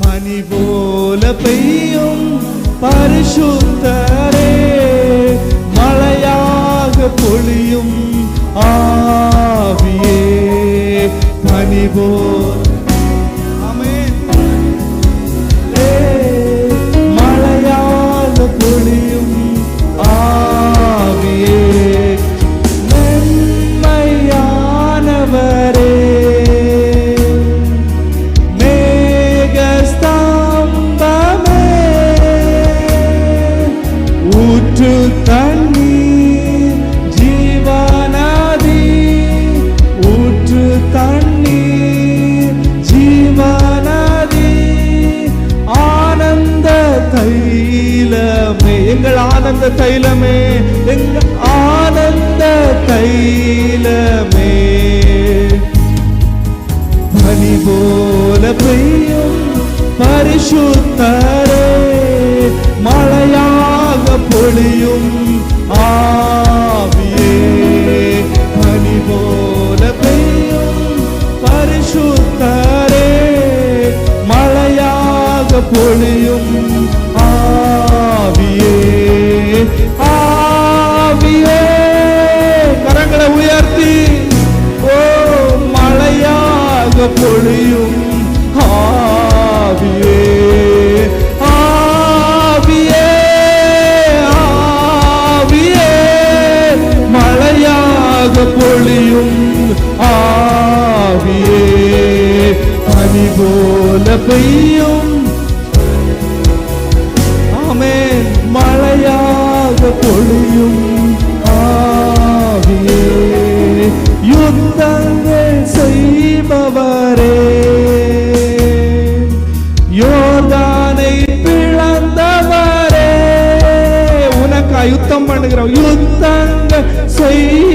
பனி போல பெய்யும் பரிசுத்தரே. மழையாக பொழியும் ஆவியே. பனி போல் ஆனந்த பொழியும் ಕೈ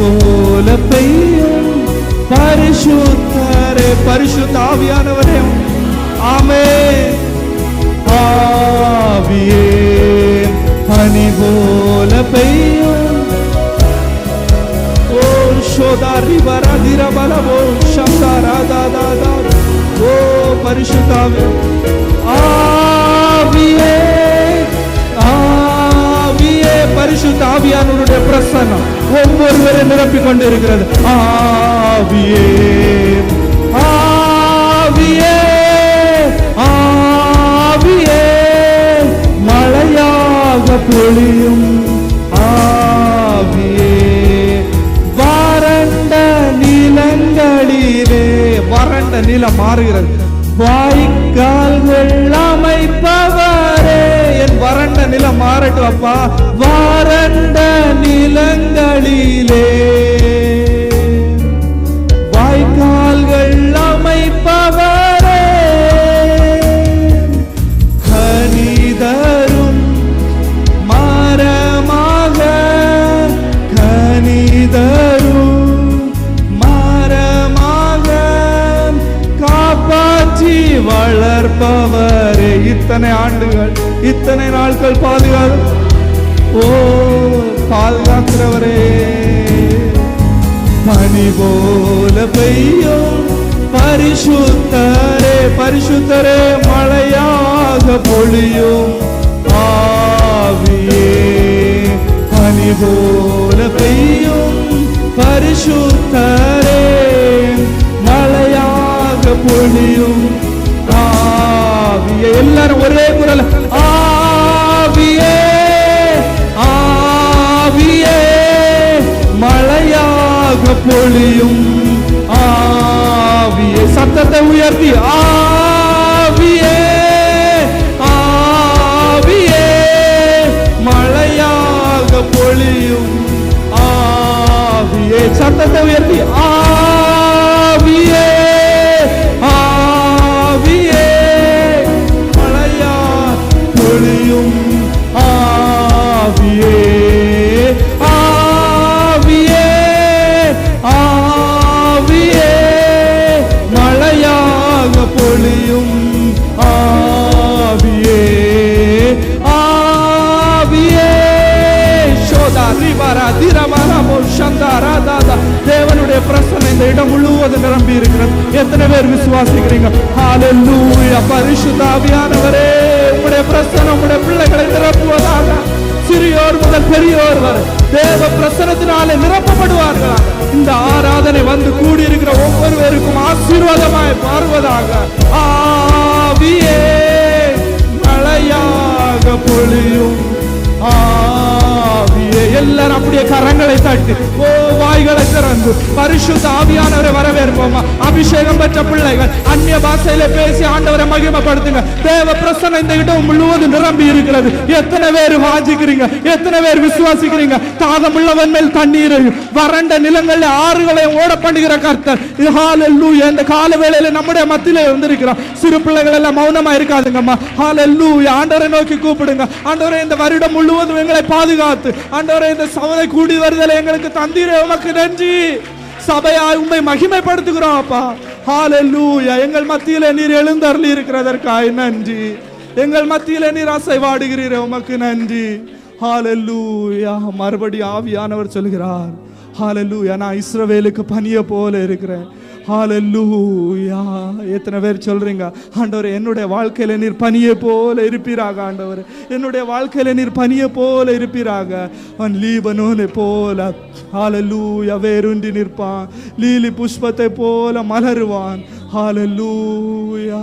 பனி போல பெய்யும் பரிசுத்தரே பரிசுத்த ஆவியானவரே ஆமே ஆவியே பனி போல பெய்யும் ஓ சோதாரி வரதிர பலவோ சந்தாரா கொண்டு இருக்கிறது ஆவியே ஆவியே ஆவியே மழையாக பொழியும். ஆவியே வறண்ட நிலங்களிலே வறண்ட நிலம் மாறுகிறது. வாய்க்கால்கள் அமைப்பவரே. என் வறண்ட நிலம் மாறட்டும் அப்பா. வறண்ட நிலங்களிலே. இத்தனை ஆண்டுகள் இத்தனை நாட்கள் பாதுகாத்து ஓ பாதுகாக்கிறவரே. மணி போல பெய்யும். பரிசுத்தரே பரிசுத்தரே மழையாக பொழியும். ஆவியே. மணி போல பெய்யும். பரிசுத்தரே மழையாக பொழியும். ஆவியே எல்லாரும் ஒரே குரல் ஆவியே ஆவியே. மழையாக பொழியும் ஆவியே. சத்தத்தை உயர்த்தி ஆவியே ஆவியே. மழையாக பொழியும் ஆவியே. சத்தத்தை உயர்த்தி പറയും ആവിയേ ആവിയേ ആവിയേ. മഴയാക പൊളിയും ആവിയേ ദേവനുടെ പ്രസന്ന ഇടം മുഴുവതും നിറമ്പിയിരിക്കുന്നത് എത്ര പേർ വിശ്വാസിക്കുന്നു പരിശുദ്ധ അഭിയാനവരേ உம்முடைய பிரசனம் உம்முடைய பிள்ளைகளை நிரப்புவதாக சிறியோர் முதல் பெரியோர் வரை தேவ பிரசனத்தினாலே நிரப்பப்படுவார்களா? இந்த ஆராதனை வந்து கூடியிருக்கிற ஒவ்வொருவருக்கும் ஆசீர்வாதமாய் மாறுவதாக. ஆவியே மழையாக பொழியும். ஆவி. எல்லாரும் அப்படியே கரங்களை தட்டி. ஓ வாய்களை திறந்து. பரிசுத்த ஆவியானவரை வரவேற்போமா? அபிஷேகம் பெற்ற பிள்ளைகள் அந்நிய பாஷையில பேசி ஆண்டவரை மகிமைப்படுத்துங்க. தேவ பிரசன்னம் இந்த இடம் முழுவதும் நிரம்பி இருக்கிறது. எத்தனை பேர் வாஞ்சிக்கிறீங்க? எத்தனை பேர் விசுவாசிக்கிறீங்க? தாகம் உள்ளவன் மேல் தண்ணீரையும் வறண்ட நிலங்களில் ஆறுகளை ஓட பண்ணுகிற கர்த்தர். இது ஹalleluya. இந்த கால வேளையில நம்முடைய மத்தியில வந்திருக்கிறோம் சிறு பிள்ளைகள் எல்லாம் மௌனமா இருக்காதுங்கம்மா. ஹalleluya. ஆண்டவரை நோக்கி கூப்பிடுங்க. ஆண்டவரை இந்த வருடம் முழுவதும் எங்களை பாதுகாத்து ஆண்டவரே இந்த சபை கூடி வருதல் எங்களுக்கு தந்தீரே உமக்கு நன்றி. சபையாய் உண்மை மகிமைப்படுத்துகிறோம் அப்பா. ஹாலூயா எங்கள் மத்தியில நீர் எழுந்தருளி இருக்கிறதற்காய் நன்றி. எங்கள் மத்தியில நீர் அசைவாடுகிறீரே உமக்கு நன்றி. ஹாலூயா மறுபடி ஆவியானவர் சொல்கிறார். ஹalleluya நான் இஸ்ரவேலுக்கு பணிய போல இருக்கிறேன். ஹாலல்லூயா எத்தனை பேர் சொல்றீங்க? ஆண்டவரே என்னுடைய வாழ்க்கையில நீர் பனியை போல இருப்பீராக ஆண்டவர். என்னுடைய வாழ்க்கையில நீர் பனியை போல இருப்பீராக. அவன் லீபனோனை போல ஹாலல்லூயா வேருண்டி நிற்பான். லீலி புஷ்பத்தை போல மலருவான். ஹாலல்லூயா